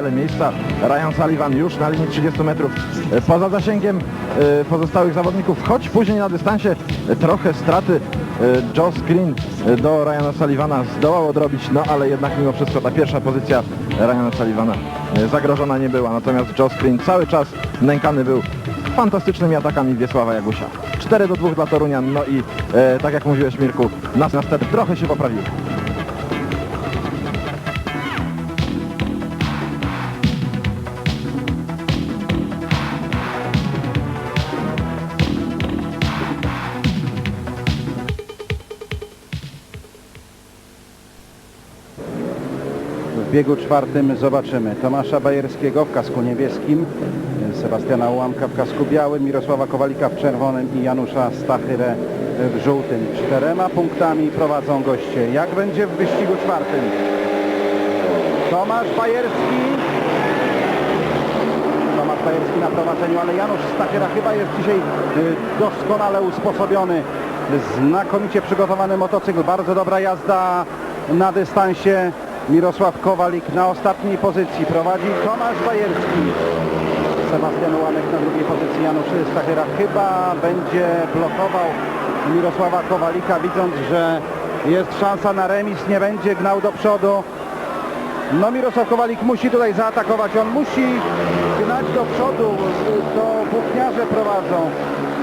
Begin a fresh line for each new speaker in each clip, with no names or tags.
Miejsca. Ryan Sullivan już na linii 30 metrów e, poza zasięgiem e, pozostałych zawodników, choć później na dystansie e, trochę straty Joe Green do Ryana Sullivana zdołał odrobić, no ale jednak mimo wszystko ta pierwsza pozycja Ryana Sullivana zagrożona nie była. Natomiast Joe Green cały czas nękany był fantastycznymi atakami Wiesława Jagusia. 4 do 2 dla Torunian, no i tak jak mówiłeś Mirku, nas następnie trochę się poprawiło.
W biegu czwartym zobaczymy Tomasza Bajerskiego w kasku niebieskim, Sebastiana Ułamka w kasku białym, Mirosława Kowalika w czerwonym i Janusza Stachyrę w żółtym. Czterema punktami prowadzą goście. Jak będzie w wyścigu czwartym? Tomasz Bajerski. Tomasz Bajerski na prowadzeniu, ale Janusz Stachyra chyba jest dzisiaj y, doskonale usposobiony. Znakomicie przygotowany motocykl, bardzo dobra jazda na dystansie. Mirosław Kowalik na ostatniej pozycji prowadzi Tomasz Bajerski. Sebastian Łamek na drugiej pozycji, Janusz Stachyra chyba będzie blokował Mirosława Kowalika, widząc, że jest szansa na remis, nie będzie gnał do przodu. No Mirosław Kowalik musi tutaj zaatakować, on musi gnać do przodu, to włókniarze prowadzą.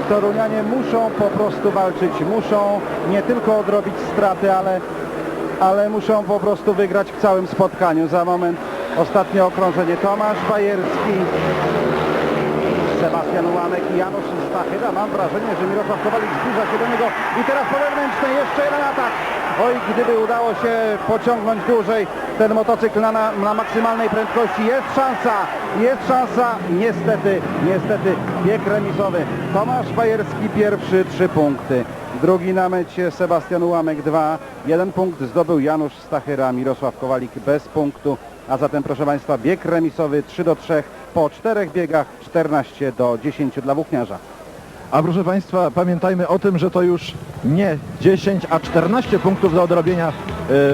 Torunianie muszą po prostu walczyć, muszą nie tylko odrobić straty, ale, ale muszą po prostu wygrać w całym spotkaniu. Za moment ostatnie okrążenie Tomasz Bajerski, Sebastian Łamek i Janusz Stachyra. Mam wrażenie, że Mirosław Kowalik zbliża się do niego i teraz po wewnętrznej jeszcze jeden atak. Oj, gdyby udało się pociągnąć dłużej ten motocykl na, na maksymalnej prędkości, jest szansa, jest szansa, niestety, niestety, bieg remisowy. Tomasz Bajerski pierwszy, trzy punkty. Drugi na mecie Sebastian Ułamek dwa. Jeden punkt zdobył Janusz Stachyra, Mirosław Kowalik bez punktu. A zatem proszę Państwa bieg remisowy 3 do 3 po czterech biegach 14 do 10 dla włókniarza.
A proszę Państwa, pamiętajmy o tym, że to już nie 10, a 14 punktów do odrobienia e,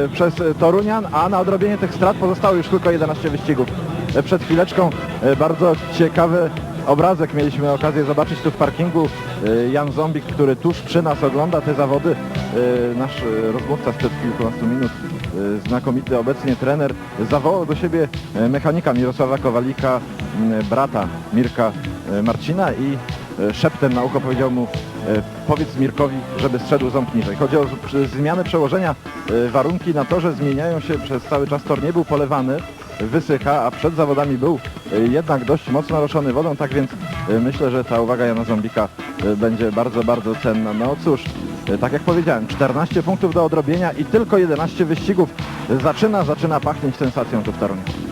przez Torunian, a na odrobienie tych strat pozostało już tylko 11 wyścigów. E, przed chwileczką e, bardzo ciekawy obrazek mieliśmy okazję zobaczyć tu w parkingu. E, Jan Zombik, który tuż przy nas ogląda te zawody, e, nasz e, rozmówca sprzed kilkunastu minut, znakomity obecnie trener, zawołał do siebie mechanika Mirosława Kowalika, brata Mirka Marcina i szeptem na ucho powiedział mu powiedz Mirkowi, żeby zszedł ząb niżej. Chodzi o zmianę przełożenia. Warunki na torze zmieniają się przez cały czas. Tor nie był polewany, wysycha, a przed zawodami był e, jednak dość mocno roszony wodą, tak więc e, myślę, że ta uwaga Jana Zombika e, będzie bardzo, bardzo cenna. No cóż, tak jak powiedziałem, 14 punktów do odrobienia i tylko 11 wyścigów. Zaczyna, zaczyna pachnieć sensacją tu w Toruniu.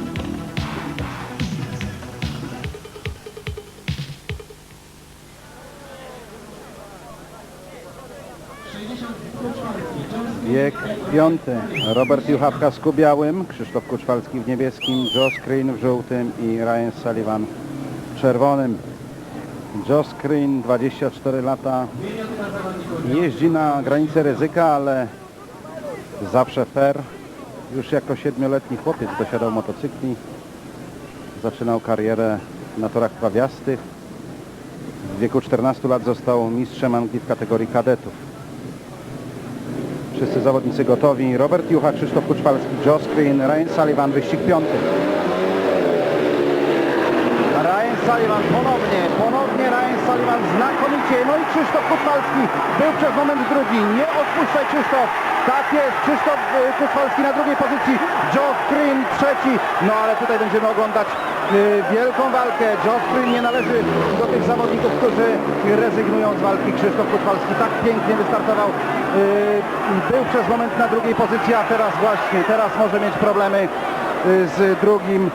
Bieg piąty. Robert Jucha w kasku białym, Krzysztof Kuczwalski w niebieskim, Joe Screen w żółtym i Ryan Sullivan w czerwonym. Joe Screen, 24 lata, jeździ na granicy ryzyka, ale zawsze fair. Już jako siedmioletni chłopiec dosiadał motocykli. Zaczynał karierę na torach trawiastych. W wieku 14 lat został mistrzem Anglii w kategorii kadetów. Wszyscy zawodnicy gotowi. Robert Jucha, Krzysztof Kuczwalski, Joe Screen, Ryan Sullivan, wyścig piąty. Ryan Sullivan ponownie, ponownie Ryan Sullivan znakomicie. No i Krzysztof Kuczwalski był przez moment drugi. Nie odpuszczaj Krzysztof. Tak jest, Krzysztof y, Kuczwalski na drugiej pozycji. Joe Screen trzeci. No ale tutaj będziemy oglądać y, wielką walkę. Joe Screen nie należy do tych zawodników, którzy rezygnują z walki. Krzysztof Kuczwalski tak pięknie wystartował. Y, Był przez moment na drugiej pozycji, a teraz właśnie, teraz może mieć problemy y, z drugim y,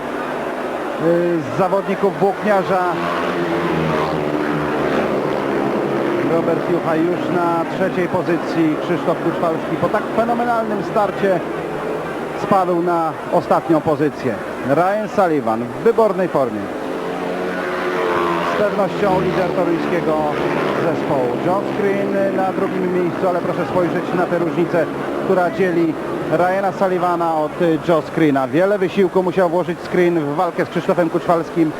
z zawodników włókniarza. Robert Jucha już na trzeciej pozycji, Krzysztof Kuczwalski po tak fenomenalnym starcie spadł na ostatnią pozycję. Ryan Sullivan w wybornej formie. Z pewnością lider toruńskiego zespołu. John Screen na drugim miejscu, ale proszę spojrzeć na tę różnicę, która dzieli Ryana Sullivana od y, Joe Screena. Wiele wysiłku musiał włożyć Screen w walkę z Krzysztofem Kuczwalskim.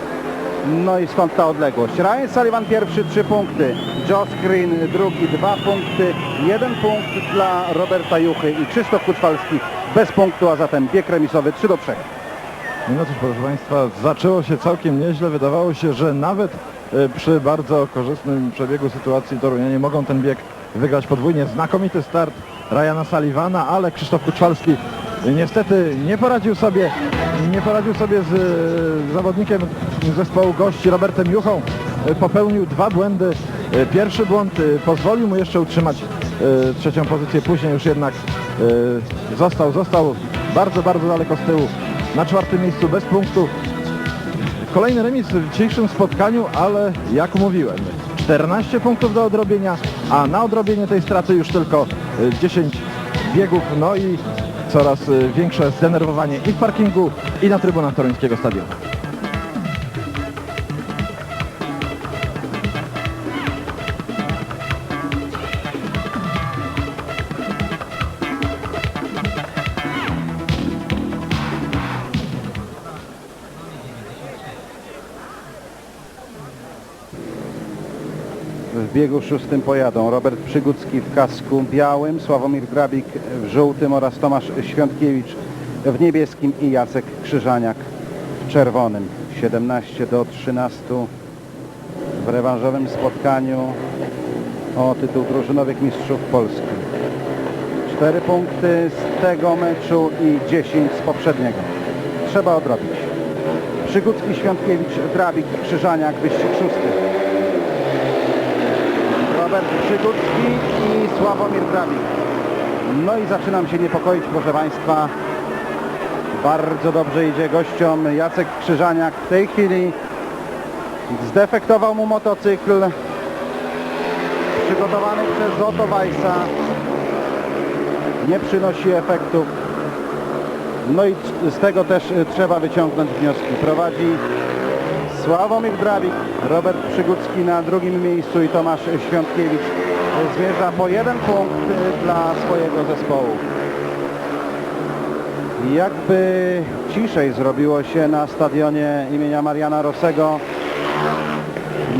No i stąd ta odległość. Ryan Sullivan pierwszy, trzy punkty. Joe Screen drugi, dwa punkty. Jeden punkt dla Roberta Juchy i Krzysztof Kuczwalski bez punktu, a zatem bieg remisowy 3 do 3.
No cóż, proszę Państwa, zaczęło się całkiem nieźle. Wydawało się, że nawet przy bardzo korzystnym przebiegu sytuacji Torunianie mogą ten bieg wygrać podwójnie. Znakomity start Ryana Sullivana, ale Krzysztof Kuczwalski niestety nie poradził sobie, nie poradził sobie z e, zawodnikiem zespołu gości Robertem Juchą. E, Popełnił dwa błędy. E, Pierwszy błąd e, pozwolił mu jeszcze utrzymać e, trzecią pozycję, później już jednak e, został, został bardzo, bardzo daleko z tyłu na czwartym miejscu bez punktu. Kolejny remis w dzisiejszym spotkaniu, ale jak mówiłem, 14 punktów do odrobienia, a na odrobienie tej straty już tylko y, 10 biegów, no i coraz y, większe zdenerwowanie i w parkingu, i na trybunach toruńskiego stadionu.
W biegu szóstym pojadą Robert Przygucki w kasku białym, Sławomir Grabik w żółtym oraz Tomasz Świątkiewicz w niebieskim i Jacek Krzyżaniak w czerwonym. 17 do 13 w rewanżowym spotkaniu o tytuł drużynowych mistrzów Polski. 4 punkty z tego meczu i 10 z poprzedniego. Trzeba odrobić. Przygucki, Świątkiewicz, Grabik, Krzyżaniak, wyścig szósty. Robert Przygódzki i Sławomir Grabik. No i zaczynam się niepokoić, proszę Państwa. Bardzo dobrze idzie gościom Jacek Krzyżaniak. W tej chwili zdefektował mu motocykl przygotowany przez Otto Weissa. Nie przynosi efektów. No i z tego też trzeba wyciągnąć wnioski. Prowadzi Sławomir Drabik, Robert Przygucki na drugim miejscu i Tomasz Świątkiewicz zmierza po jeden punkt y, dla swojego zespołu. Jakby ciszej zrobiło się na stadionie imienia Mariana Rossego,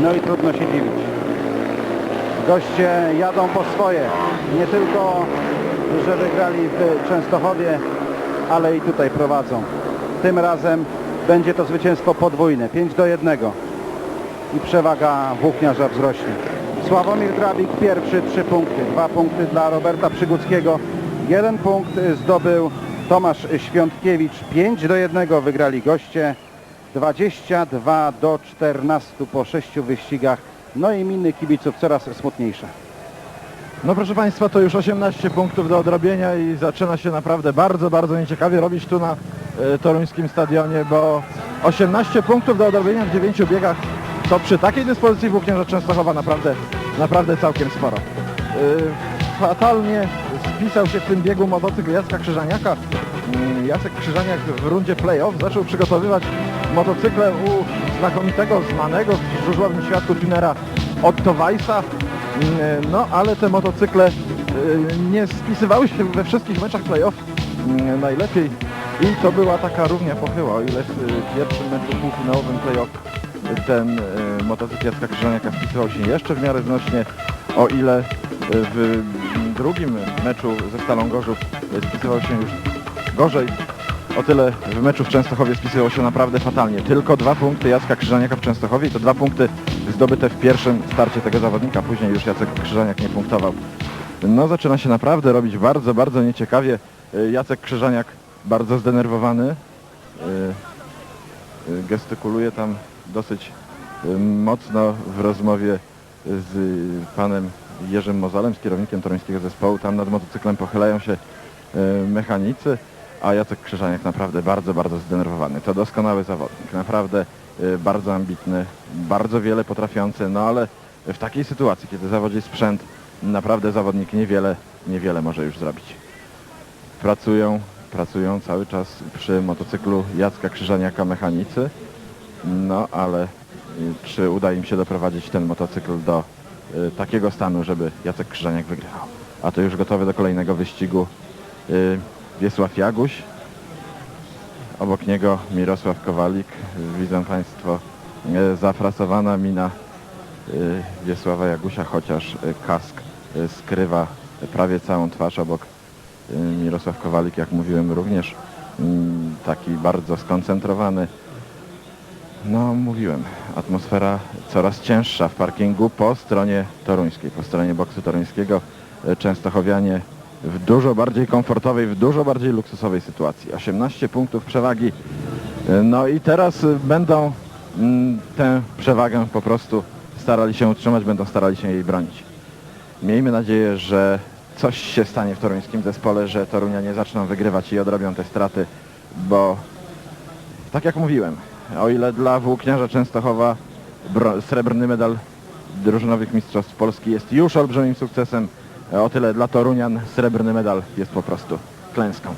no i trudno się dziwić. Goście jadą po swoje, nie tylko, że wygrali w Częstochowie, ale i tutaj prowadzą. Tym razem będzie to zwycięstwo podwójne, 5 do 1 i przewaga włókniarza wzrośnie. Sławomir Drabik pierwszy, 3 punkty, 2 punkty dla Roberta Przyguckiego, jeden punkt zdobył Tomasz Świątkiewicz, 5 do 1 wygrali goście, 22 do 14 po 6 wyścigach, no i miny kibiców coraz smutniejsze.
No proszę Państwa, to już 18 punktów do odrobienia i zaczyna się naprawdę bardzo, bardzo nieciekawie robić tu na toruńskim stadionie, bo 18 punktów do odrobienia w 9 biegach to przy takiej dyspozycji włókniarza Częstochowa naprawdę, naprawdę całkiem sporo. E, fatalnie spisał się w tym biegu motocykl Jacka Krzyżaniaka. Mm, Jacek Krzyżaniak w rundzie play-off zaczął przygotowywać motocykle u znakomitego, znanego w żużlowym świadku tunera Otto Weissa. Mm, No, ale te motocykle y, nie spisywały się we wszystkich meczach playoff mm, najlepiej i to była taka równia pochyła, o ile w pierwszym meczu półfinałowym playoff ten y, motocykl Jacka Krzyżaniaka spisywał się jeszcze w miarę znośnie, o ile y, w drugim meczu ze Stalą Gorzów spisywał się już gorzej, o tyle w meczu w Częstochowie spisywał się naprawdę fatalnie. Tylko dwa punkty Jacka Krzyżaniaka w Częstochowie i to dwa punkty zdobyte w pierwszym starcie tego zawodnika. Później już Jacek Krzyżaniak nie punktował. No zaczyna się naprawdę robić bardzo, bardzo nieciekawie. Y, Jacek Krzyżaniak bardzo zdenerwowany. Y, y, Gestykuluje tam dosyć y, mocno w rozmowie z panem Jerzym Mozalem, z kierownikiem toruńskiego zespołu. Tam nad motocyklem pochylają się mechanicy, a Jacek Krzyżaniak naprawdę bardzo, bardzo zdenerwowany. To doskonały zawodnik, naprawdę bardzo ambitny, bardzo wiele potrafiący, no ale w takiej sytuacji, kiedy zawodzi sprzęt, naprawdę zawodnik niewiele, niewiele może już zrobić. Pracują, pracują cały czas przy motocyklu Jacka Krzyżaniaka mechanicy, no ale y, czy uda im się doprowadzić ten motocykl do y, takiego stanu, żeby Jacek Krzyżaniak wygrywał. A to już gotowy do kolejnego wyścigu y, Wiesław Jaguś. Obok niego Mirosław Kowalik. Widzą Państwo e, zafrasowana mina e, Wiesława Jagusia, chociaż e, kask skrywa prawie całą twarz obok Mirosław Kowalik, jak mówiłem, również mm, taki bardzo skoncentrowany. No, mówiłem, atmosfera coraz cięższa w parkingu po stronie toruńskiej, po stronie boksu toruńskiego. E, Częstochowianie w dużo bardziej komfortowej, w dużo bardziej luksusowej sytuacji. 18 punktów przewagi. No i teraz będą mm, tę przewagę po prostu starali się utrzymać, będą starali się jej bronić. Miejmy nadzieję, że coś się stanie w toruńskim zespole, że Torunianie zaczną wygrywać i odrobią te straty, bo tak jak mówiłem, o ile dla włókniarza Częstochowa srebrny medal drużynowych mistrzostw Polski jest już olbrzymim sukcesem, o tyle dla Torunian srebrny medal jest po prostu klęską.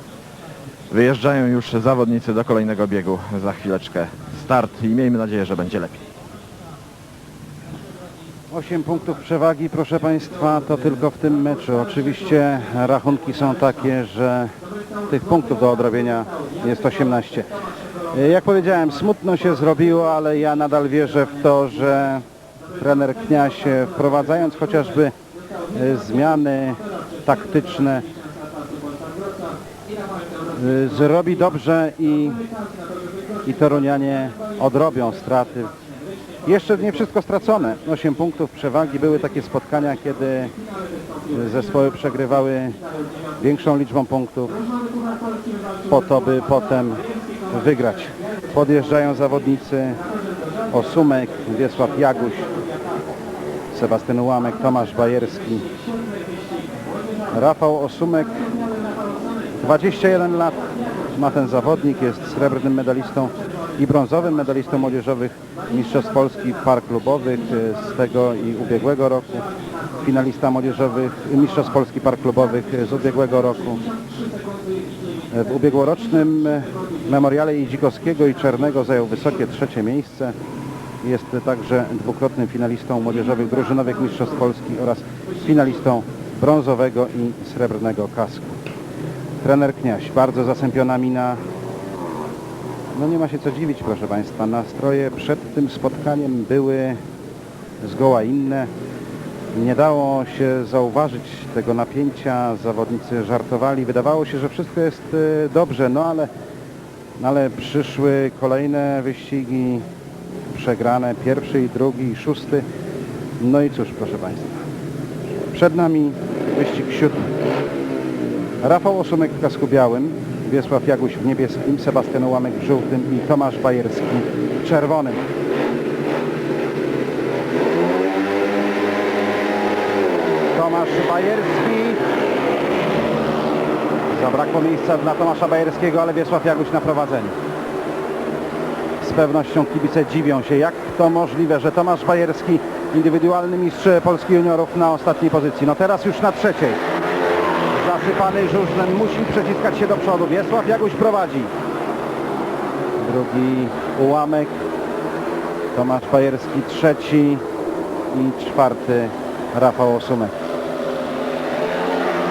Wyjeżdżają już zawodnicy do kolejnego biegu. Za chwileczkę start i miejmy nadzieję, że będzie lepiej.
8 punktów przewagi, proszę Państwa, to tylko w tym meczu. Oczywiście rachunki są takie, że tych punktów do odrobienia jest 18. Jak powiedziałem, smutno się zrobiło, ale ja nadal wierzę w to, że trener Kniaś wprowadzając chociażby e, zmiany taktyczne e, zrobi dobrze i, i Torunianie odrobią straty jeszcze nie wszystko stracone. 8 punktów przewagi. Były takie spotkania, kiedy zespoły przegrywały większą liczbą punktów po to, by potem wygrać. Podjeżdżają zawodnicy Osumek, Wiesław Jaguś, Sebastian Łamek, Tomasz Bajerski, Rafał Osumek, 21 lat ma ten zawodnik, jest srebrnym medalistą i brązowym medalistą młodzieżowych Mistrzostw Polski par klubowych e, z tego i ubiegłego roku. Finalista młodzieżowych Mistrzostw Polski par klubowych e, z ubiegłego roku. E, W ubiegłorocznym e, memoriale Idzikowskiego i Czernego zajął wysokie trzecie miejsce. Jest także dwukrotnym finalistą młodzieżowych drużynowych Mistrzostw Polski oraz finalistą brązowego i srebrnego kasku. Trener Kniaś, bardzo zasępiona mina. No nie ma się co dziwić, proszę Państwa. Nastroje przed tym spotkaniem były zgoła inne. Nie dało się zauważyć tego napięcia. Zawodnicy żartowali. Wydawało się, że wszystko jest e, dobrze, no ale, no ale przyszły kolejne wyścigi przegrane. Pierwszy drugi szósty. No i cóż, proszę Państwa. Przed nami wyścig siódmy. Rafał Osumek w kasku białym, Wiesław Jaguś w niebieskim, Sebastian Łamek w żółtym i Tomasz Bajerski w czerwonym. Tomasz Bajerski. Zabrakło miejsca dla Tomasza Bajerskiego, ale Wiesław Jaguś na prowadzeniu. Z pewnością kibice dziwią się, jak to możliwe, że Tomasz Bajerski, indywidualny mistrz Polski juniorów na ostatniej pozycji. No teraz już na trzeciej zasypany żużlem, musi przeciskać się do przodu. Wiesław Jaguś prowadzi. Drugi ułamek. Tomasz Bajerski trzeci i czwarty Rafał Osumek.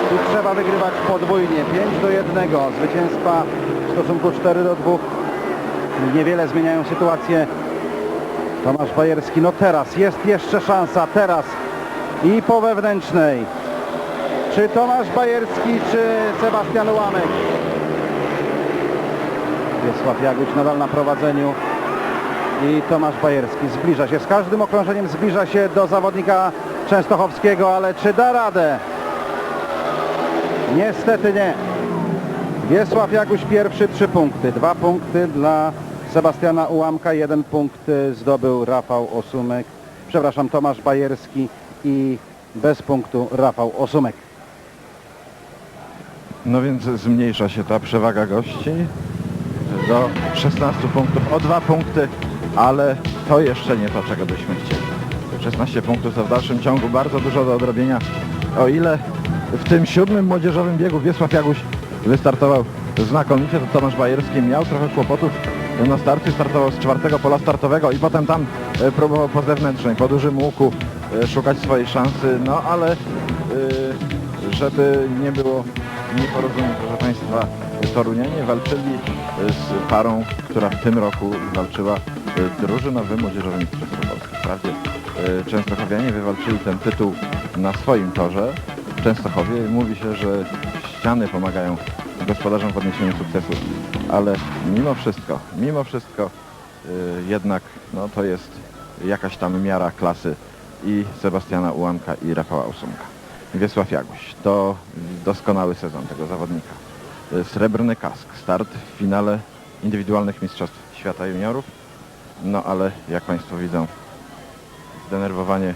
Tu trzeba wygrywać podwójnie. 5 do 1. Zwycięstwa w stosunku 4 do 2. Niewiele zmieniają sytuację. Tomasz Bajerski, no teraz jest jeszcze szansa, teraz i po wewnętrznej. Czy Tomasz Bajerski, czy Sebastian Łamek? Wiesław Jaguś nadal na prowadzeniu i Tomasz Bajerski zbliża się. Z każdym okrążeniem zbliża się do zawodnika Częstochowskiego, ale czy da radę? Niestety nie. Wiesław Jaguś pierwszy, trzy punkty. Dwa punkty dla Sebastiana Ułamka, jeden punkt zdobył Rafał Osumek. Przepraszam, Tomasz Bajerski i bez punktu Rafał Osumek.
No więc zmniejsza się ta przewaga gości do 16 punktów, o dwa punkty, ale to jeszcze nie to, czego byśmy chcieli. 16 punktów to w dalszym ciągu bardzo dużo do odrobienia. O ile w tym siódmym młodzieżowym biegu Wiesław Jaguś wystartował znakomicie, to Tomasz Bajerski miał trochę kłopotów na starcie, startował z czwartego pola startowego i potem tam e, próbował po zewnętrznej, po dużym łuku e, szukać swojej szansy, no ale e, żeby nie było nieporozumień, proszę Państwa, Torunianie walczyli z parą, która w tym roku walczyła y, drużynowym młodzieżowym mistrzostwem Polski. Wprawdzie y, Częstochowianie wywalczyli ten tytuł na swoim torze. W Częstochowie mówi się, że ściany pomagają gospodarzom w odniesieniu sukcesu, ale mimo wszystko, mimo wszystko jednak no, to jest jakaś tam miara klasy i Sebastiana Ułamka i Rafała Usumka. Wiesław Jaguś, to doskonały sezon tego zawodnika. Srebrny kask, start w finale indywidualnych mistrzostw świata juniorów. No ale jak Państwo widzą, zdenerwowanie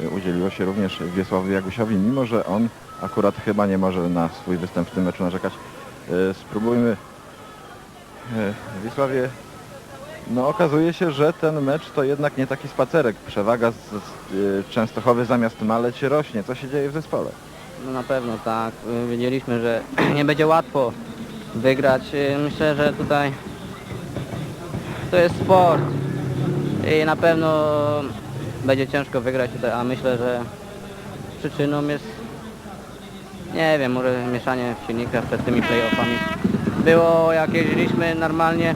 y, udzieliło się również Wiesławowi Jagusiowi, mimo że on akurat chyba nie może na swój występ w tym meczu narzekać. Y, Spróbujmy. Y, Wiesławie, no okazuje się, że ten mecz to jednak nie taki spacerek. Przewaga z, z y, Częstochowy zamiast maleć rośnie. Co się dzieje w zespole?
No na pewno tak. Y, Wiedzieliśmy, że nie będzie łatwo wygrać. Y, Myślę, że tutaj to jest sport i na pewno będzie ciężko wygrać tutaj, a myślę, że przyczyną jest nie wiem, może mieszanie w silnikach przed tymi playoffami. Było jak jeździliśmy normalnie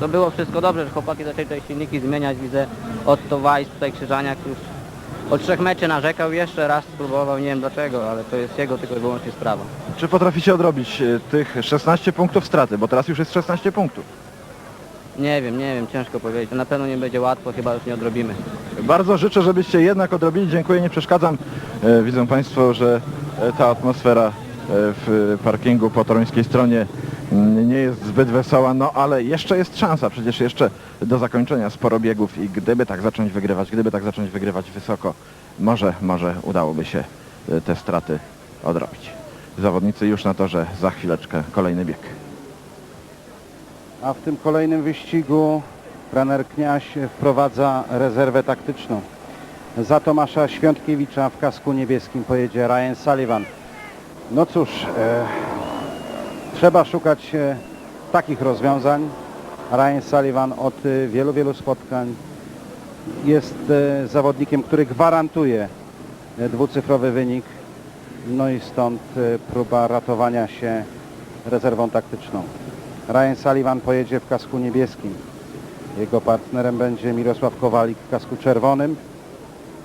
to było wszystko dobrze, że chłopaki zaczęli tutaj silniki zmieniać. Widzę Otto Weiss, tutaj Krzyżaniak już od trzech meczy narzekał, jeszcze raz spróbował, nie wiem dlaczego, ale to jest jego tylko i wyłącznie sprawa.
Czy potraficie odrobić y, tych 16 punktów straty? Bo teraz już jest 16 punktów.
Nie wiem, nie wiem, ciężko powiedzieć. Na pewno nie będzie łatwo, chyba już nie odrobimy.
Bardzo życzę, żebyście jednak odrobili. Dziękuję, nie przeszkadzam. E, Widzą Państwo, że e, ta atmosfera e, w parkingu po toruńskiej stronie nie jest zbyt wesoła, no ale jeszcze jest szansa, przecież jeszcze do zakończenia sporo biegów i gdyby tak zacząć wygrywać, gdyby tak zacząć wygrywać wysoko, może, może udałoby się e, te straty odrobić. Zawodnicy już na torze, za chwileczkę kolejny bieg.
A w tym kolejnym wyścigu trener Kniaś wprowadza rezerwę taktyczną. Za Tomasza Świątkiewicza w kasku niebieskim pojedzie Ryan Sullivan. No cóż, e, trzeba szukać e, takich rozwiązań. Ryan Sullivan od e, wielu, wielu spotkań jest e, zawodnikiem, który gwarantuje dwucyfrowy wynik. No i stąd próba ratowania się rezerwą taktyczną. Ryan Sullivan pojedzie w kasku niebieskim. Jego partnerem będzie Mirosław Kowalik w kasku czerwonym,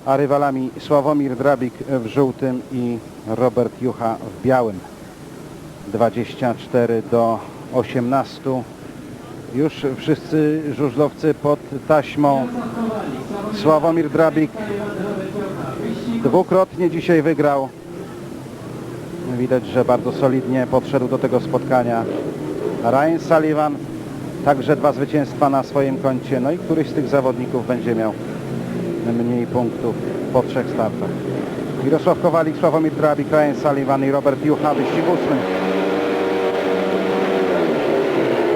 a rywalami Sławomir Drabik w żółtym i Robert Jucha w białym. 24 do 18. Już wszyscy żużlowcy pod taśmą. Sławomir Drabik dwukrotnie dzisiaj wygrał. Widać, że bardzo solidnie podszedł do tego spotkania. Ryan Sullivan, także dwa zwycięstwa na swoim koncie. No i któryś z tych zawodników będzie miał mniej punktów po trzech startach. Mirosław Kowalik, Sławomir Drabik, Ryan Sullivan i Robert Jucha, wyścig ósmy.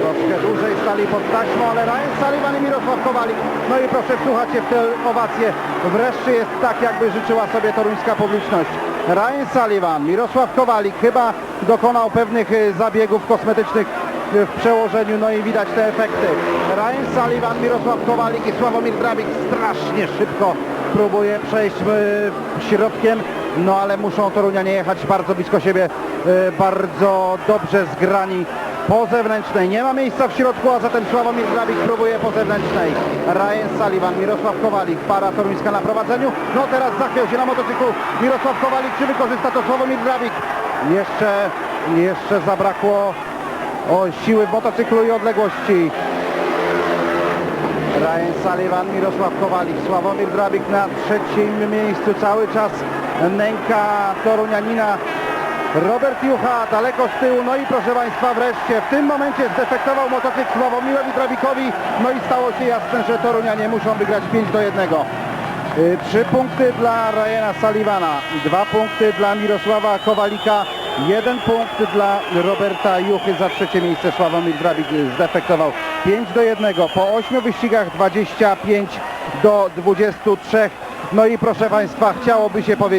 Troszkę dłużej stali pod taśmą, ale Ryan Sullivan i Mirosław Kowalik. No i proszę wsłuchać się w tę owację. Wreszcie jest tak, jakby życzyła sobie toruńska publiczność. Ryan Sullivan, Mirosław Kowalik chyba dokonał pewnych y, zabiegów kosmetycznych y, w przełożeniu, no i widać te efekty. Ryan Sullivan, Mirosław Kowalik i Sławomir Drabik strasznie szybko próbuje przejść y, środkiem, no ale muszą Torunianie jechać bardzo blisko siebie, bardzo dobrze zgrani po zewnętrznej. Nie ma miejsca w środku, a zatem Sławomir Drabik próbuje po zewnętrznej. Ryan Sullivan, Mirosław Kowalik, para toruńska na prowadzeniu. No teraz zachwiał się na motocyklu Mirosław Kowalik. Czy wykorzysta to Sławomir Drabik? Jeszcze, jeszcze zabrakło o siły w motocyklu i odległości. Ryan Sullivan, Mirosław Kowalik, Sławomir Drabik na trzecim miejscu. Cały czas nęka Torunianina. Robert Jucha daleko z tyłu, no i proszę Państwa wreszcie w tym momencie zdefektował motocykl Sławomirowi Drabikowi, no i stało się jasne, że Torunianie muszą wygrać 5 do 1. Y, Trzy punkty dla Ryana Sullivana, dwa punkty dla Mirosława Kowalika, jeden punkt dla Roberta Juchy za trzecie miejsce. Sławomir Drabik zdefektował 5 do 1 po 8 wyścigach 25 do 23. No i proszę Państwa, chciałoby się powiedzieć